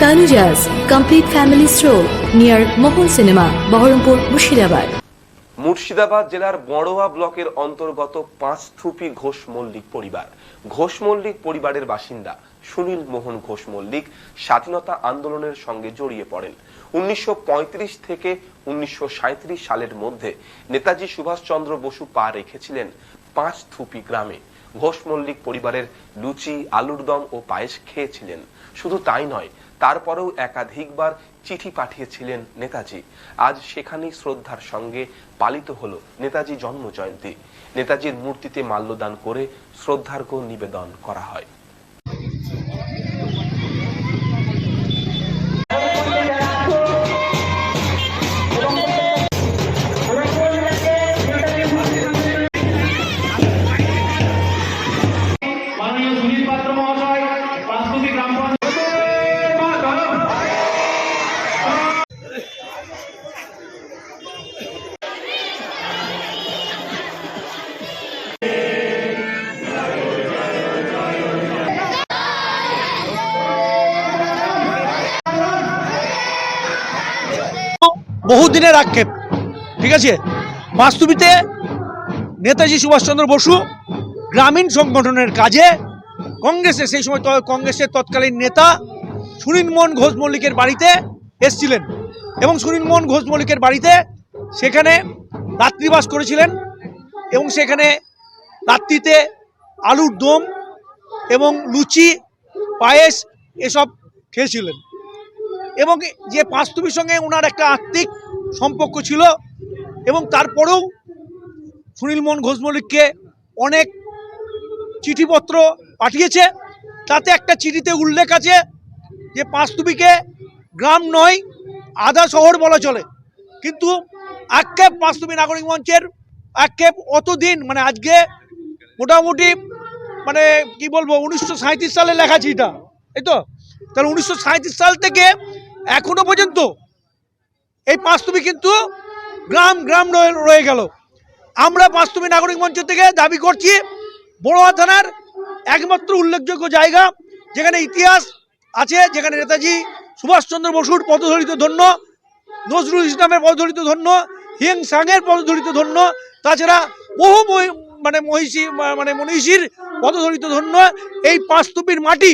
Tanuja's complete family stroll near Mohon Cinema, Baharampur, Mushirabad. Murshidabad জেলার বড়োয়া ব্লকের অন্তর্গত পাঁচথুপি ঘোষ মল্লিক পরিবার। ঘোষ মল্লিক পরিবারের বাসিন্দা সুনীল মোহন ঘোষ মল্লিক স্বাধীনতা আন্দোলনের সঙ্গে জড়িয়ে পড়েন। উনিশশো থেকে উনিশশো সাঁইত্রিশ সালের মধ্যে নেতাজি সুভাষচন্দ্র বসু পা রেখেছিলেন পাঁচথুপি গ্রামে। ঘোষ মল্লিক পরিবারের লুচি আলুর দম ও পায়েস খেয়েছিলেন। শুধু তাই নয় তারপরেও একাধিকবার চিঠি পাঠিয়েছিলেন নেতাজি। আজ সেখানেই শ্রদ্ধার সঙ্গে পালিত হল নেতাজি জন্ম জয়ন্তী নেতাজির মূর্তিতে মাল্যদান করে শ্রদ্ধার্ঘ্য নিবেদন করা হয়। বহুদিনের আক্ষেপ। ঠিক আছে? বাস্তবিতে নেতাজি সুভাষচন্দ্র বসু গ্রামীণ সংগঠনের কাজে কংগ্রেসের সেই সময় কংগ্রেসের তৎকালীন নেতা সুনীল মোহন ঘোষ মল্লিকের বাড়িতে এসছিলেন এবং সুনীল মোহন ঘোষ মল্লিকের বাড়িতে সেখানে রাত্রিবাস করেছিলেন এবং সেখানে রাত্রিতে আলুর দম এবং লুচি, পায়েস এসব খেয়েছিলেন। এবং যে পাঁচতুবির সঙ্গে ওনার একটা আত্মিক সম্পর্ক ছিল এবং তারপরেও সুনীল মোহন ঘোষ মল্লিককে অনেক চিঠিপত্র পাঠিয়েছে। তাতে একটা চিঠিতে উল্লেখ আছে যে পাঁচতুবিকে গ্রাম নয়, আধা শহর বলা চলে। কিন্তু আক্ষেপ পাঁচতুবি নাগরিক মঞ্চের আক্ষেপ অতদিন মানে আজকে মোটামুটি মানে কি বলব, উনিশশো সাঁইত্রিশ সালে লেখা চিঠিটা, এই তো? তাহলে উনিশশো সাঁইত্রিশ সাল থেকে এখনও পর্যন্ত এই পাঁচতুবি কিন্তু গ্রাম গ্রাম রয়ে গেল। আমরা পাঁচতুবি নাগরিক মঞ্চ থেকে দাবি করছি, বড়োয়া থানার একমাত্র উল্লেখযোগ্য জায়গা, যেখানে ইতিহাস আছে, যেখানে নেতাজি সুভাষচন্দ্র বসুর পদধরিত ধন্য, নজরুল ইসলামের পদধরিত ধন্য হিং সাংয়ের পদধরিত ধন্য, তাছাড়া বহু মানে মহিষী মানে মনীষীর পদধরিত ধন্য। এই পাঁচতুবির মাটি,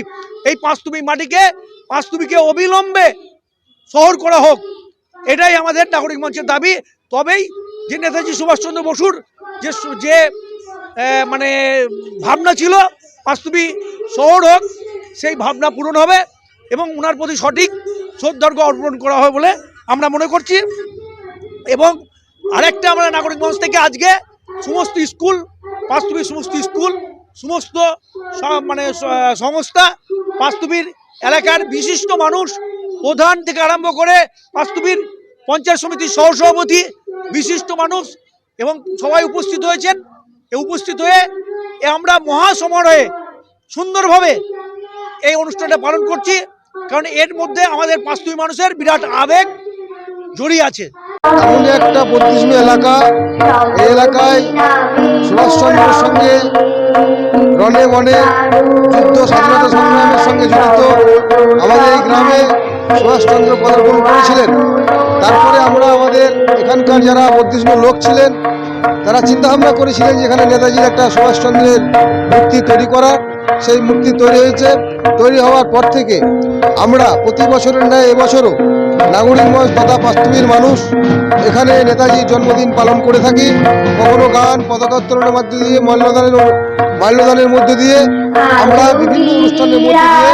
এই পাঁচতুবি মাটিকে পাঁচতুবিকে অবিলম্বে শহর করা হোক। এটাই আমাদের নাগরিক মঞ্চের দাবি। তবেই যে নেতাজি সুভাষচন্দ্র বসুর যে যে মানে ভাবনা ছিল পাঁচতুবি শহর হোক, সেই ভাবনা পূরণ হবে এবং ওনার প্রতি সঠিক শ্রদ্ধার্ঘ্য অর্পণ করা হবে বলে আমরা মনে করছি। এবং আরেকটা আমরা নাগরিক মঞ্চ থেকে আজকে সমস্ত স্কুল পাঁচতুবির সমস্ত স্কুল, সমস্ত মানে সংস্থা পাঁচতুবির এলাকার বিশিষ্ট মানুষ প্রধান থেকে আরম্ভ করে পাঁচতুবির পঞ্চায়েত সমিতির সহসভাপতি, বিশিষ্ট মানুষ এবং সবাই উপস্থিত হয়েছেন। উপস্থিত হয়ে আমরা মহাসমারোহে সুন্দরভাবে এই অনুষ্ঠানটা পালন করছি, কারণ এর মধ্যে আমাদের পাঁচতুবি মানুষের বিরাট আবেগ জড়িয়ে আছে। একটা বত্রিশমি এলাকা, এই এলাকায় সুভাষচন্দ্রের সঙ্গে রনে মনে যুদ্ধ, স্বাধীনতা সংগ্রামের সঙ্গে জড়িত সুভাষচন্দ্র পদার্পণ করেছিলেন। তারপরে আমরা আমাদের এখানকার যারা বত্রিশমি লোক ছিলেন, তারা চিন্তাভাবনা করেছিলেন যে এখানে নেতাজির একটা সুভাষচন্দ্রের মূর্তি তৈরি করা। সেই মূর্তি তৈরি হয়েছে। তৈরি হওয়ার পর থেকে আমরা প্রতি বছরের ন্যায় এবছরও নাগরিক মঞ্চ তথা বাস্তবীর মানুষ এখানে নেতাজির জন্মদিন পালন করে থাকি। কখনো গান পতাকা উত্তোলনের মধ্য দিয়ে মাল্যদানের মাল্যদানের মধ্য দিয়ে আমরা বিভিন্ন অনুষ্ঠানের মধ্যে দিয়ে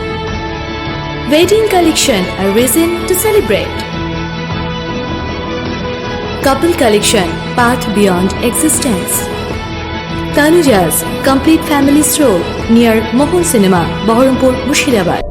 Wedding collection, a reason to celebrate. Couple collection, path beyond existence. Tanuja's complete family stroll near Mohon Cinema, Baharampur, Mushirabad.